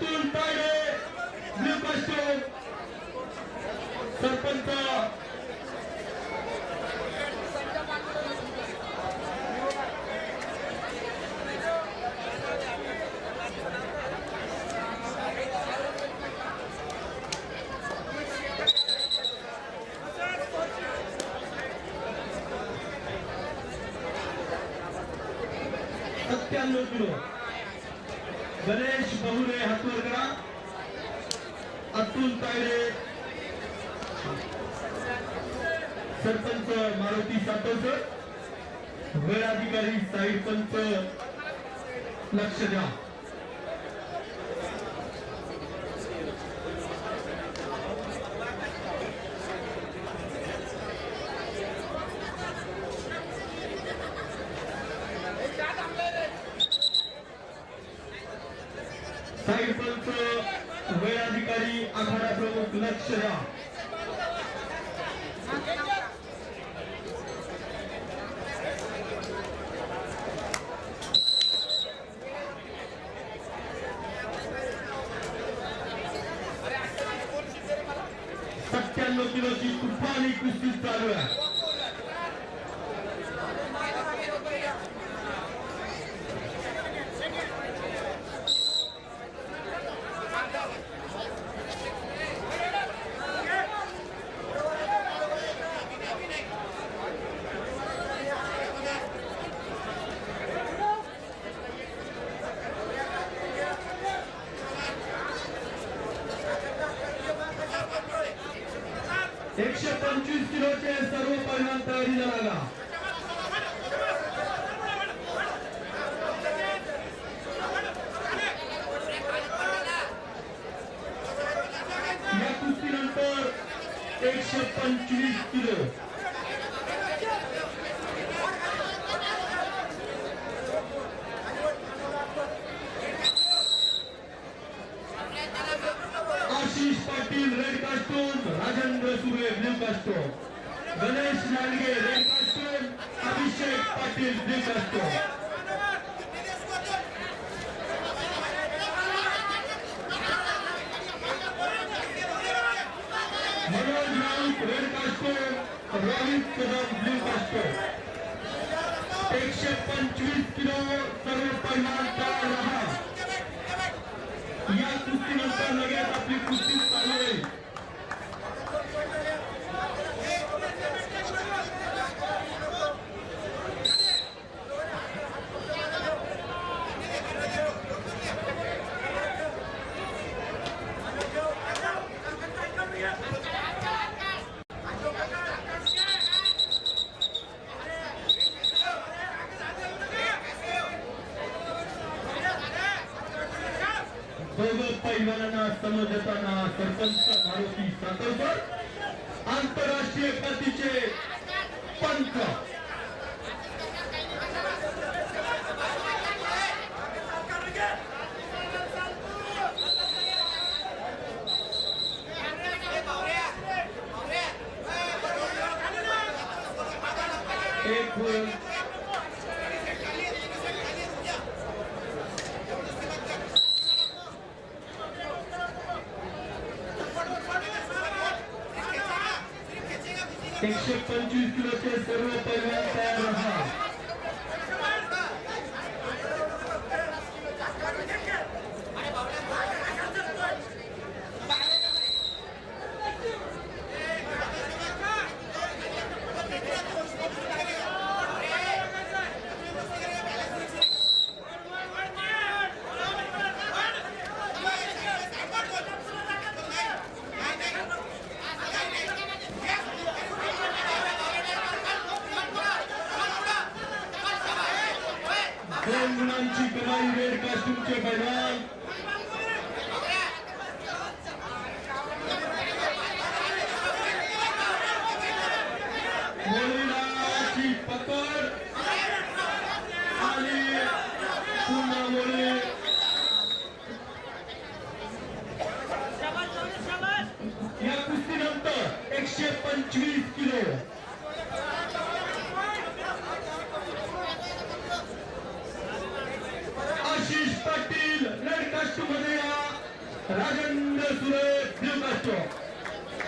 Atul Tayde blue costume sarpanch. सत्त्याण्णव kilo. Ganesh Bahure हातवर अतुल तायरे सरपंच मारुती सातवकर वेळ अधिकारी साईड पंच लक्ष द्या. साईड पंच वेळ अधिकारी आखाडा प्रमुख लक्ष द्या. सत्त्याण्णव किलोची तुफानी कुस्ती चालू आहे. एकशे पंचवीस किलोचे सर्व परिणाम तयारी झाला या कुस्तीनंतर एकशे पंचवीस kilo. Ashish Patil red costume blue costume Ganesh Nandge red costume Abhishek Patil blue costume Manoj Raut red Rohit Kadam blue costume एकशे पंचवीस किलो सर्व परिमाण तयार राहा या कुस्तीनंतर लगेच आपली कुस्ती चालू आहे दोघं पैलवानांना समोर देताना सरपंच मारुती सातवकर आंतरराष्ट्रीय पतीचे पंच एक एकशे पंचवीस किलोचे सर्व पैलवान तयार राहा दोन गुणांची कमाई वेळ कास्टिंगचे पैलवान एकशे पंचवीस किलो. राजेंद्र सुरे ब्ल्यू कास्टो